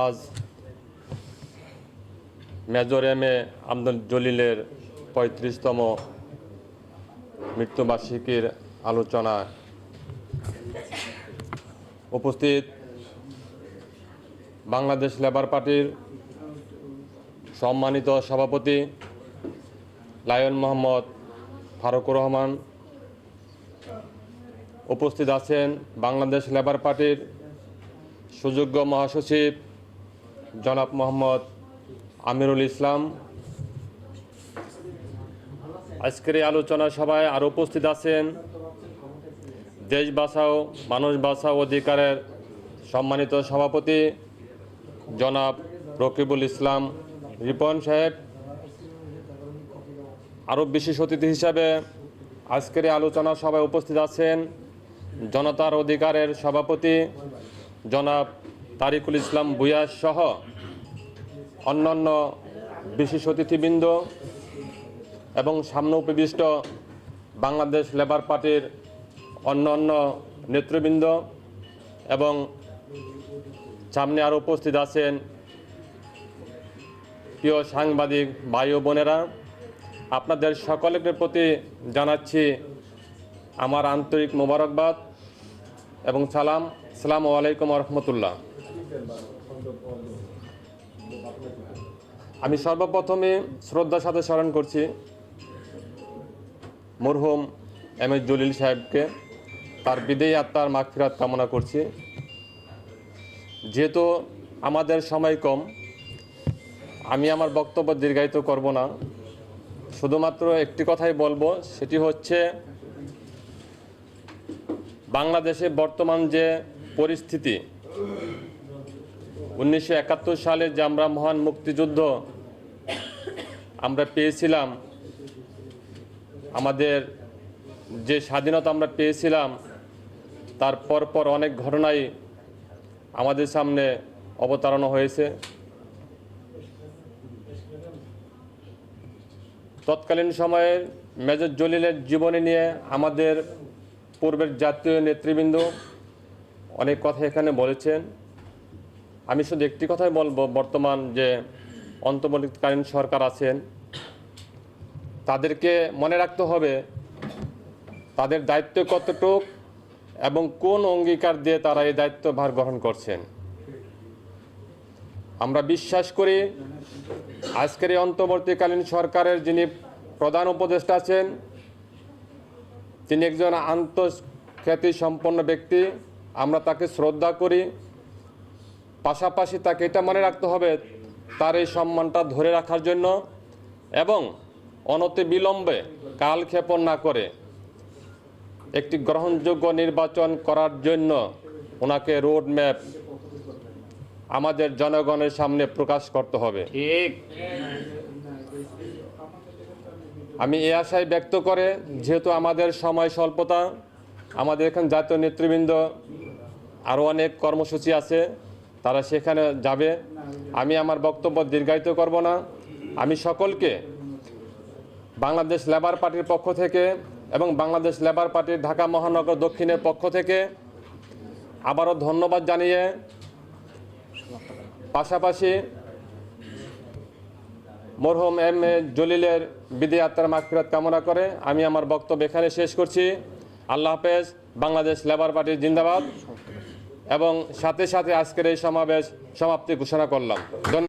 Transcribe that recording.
আজ major M A Abdul জলিলের পঁয়ত্রিশতম মৃত্যুবার্ষিকীর আলোচনা উপস্থিত বাংলাদেশ লেবার পার্টির সম্মানিত সভাপতি লায়ন মোহাম্মদ ফারুকুর রহমান, উপস্থিত আছেন বাংলাদেশ লেবার পার্টির সুযোগ্য মহাসচিব জনাব মোহাম্মদ আমিরুল ইসলাম। আজকের এই আলোচনা সভায় আরও উপস্থিত আছেন দেশ বাঁচাও, মানুষ বাঁচাও অধিকারের সম্মানিত সভাপতি জনাব রকিবুল ইসলাম রিপন সাহেব। আরও বিশেষ অতিথি হিসাবে আজকের এই আলোচনা সভায় উপস্থিত আছেন জনতার অধিকারের সভাপতি জনাব তারিকুল ইসলাম বুয়াস সহ অন্যান্য বিশেষ অতিথিবৃন্দ এবং সামনে উপবিষ্ট বাংলাদেশ লেবার পার্টির অন্য অন্য নেতৃবৃন্দ এবং সামনে আরও উপস্থিত আছেন প্রিয় সাংবাদিক ভাই ও বোনেরা। আপনাদের সকলের প্রতি জানাচ্ছি আমার আন্তরিক মোবারকবাদ এবং সালাম। সালাম আলাইকুম রহমতুল্লাহ। আমি সর্বপ্রথমে শ্রদ্ধার সাথে স্মরণ করছি মরহুম এম এস জলিল সাহেবকে। তার বিদেয়ী আত্মার মাগফিরাত কামনা করছি। যেহেতু আমাদের সময় কম, আমি আমার বক্তব্য দীর্ঘায়িত করব না। শুধুমাত্র একটি কথাই বলব, সেটি হচ্ছে বাংলাদেশে বর্তমান যে পরিস্থিতি উনিশশো একাত্তর সালে যে আমরা মহান মুক্তিযুদ্ধ আমরা পেয়েছিলাম। আমাদের যে স্বাধীনতা আমরা পেয়েছিলাম, তার পরপর অনেক ঘটনাই আমাদের সামনে অবতারণা হয়েছে। তৎকালীন সময়ে মেজর জলিলের জীবনী নিয়ে আমাদের পূর্বের জাতীয় নেতৃবৃন্দ অনেক কথা এখানে বলেছেন। আমি শুধু একটি কথাই বলব, বর্তমান যে অন্তর্বর্তীকালীন সরকার আছেন, তাদেরকে মনে রাখতে হবে তাদের দায়িত্ব কতটুক এবং কোন অঙ্গীকার দিয়ে তারা এই দায়িত্বভার গ্রহণ করছেন। আমরা বিশ্বাস করি আজকের এই অন্তর্বর্তীকালীন সরকারের যিনি প্রধান উপদেষ্টা আছেন, তিনি একজন আন্তঃখ্যাতি সম্পন্ন ব্যক্তি, আমরা তাকে শ্রদ্ধা করি। পাশাপাশি তাকে এটা মনে রাখতে হবে তার এই সম্মানটা ধরে রাখার জন্য এবং অনতি বিলম্বে কালক্ষেপণ না করে একটি গ্রহণযোগ্য নির্বাচন করার জন্য ওনাকে রোড ম্যাপ আমাদের জনগণের সামনে প্রকাশ করতে হবে। আমি এ আশায় ব্যক্ত করে যেহেতু আমাদের সময় স্বল্পতা আমাদের এখানে জাতীয় নেতৃবৃন্দ আরও অনেক কর্মসূচি আছে তারা সেখানে যাবে। আমি আমার বক্তব্য দীর্ঘায়িত করব না। আমি সকলকে বাংলাদেশ লেবার পার্টির পক্ষ থেকে এবং বাংলাদেশ লেবার পার্টির ঢাকা মহানগর দক্ষিণের পক্ষ থেকে আবারও ধন্যবাদ জানিয়ে পাশাপাশি মরহুম এম এ জলিলের বিদায় আত্মার মাগফিরাত কামনা করে আমি আমার বক্তব্য এখানে শেষ করছি। আল্লাহ হাফেজ, বাংলাদেশ লেবার পার্টির জিন্দাবাদ। এবং সাথে সাথে আজকের এই সমাবেশ সমাপ্তি ঘোষণা করলাম।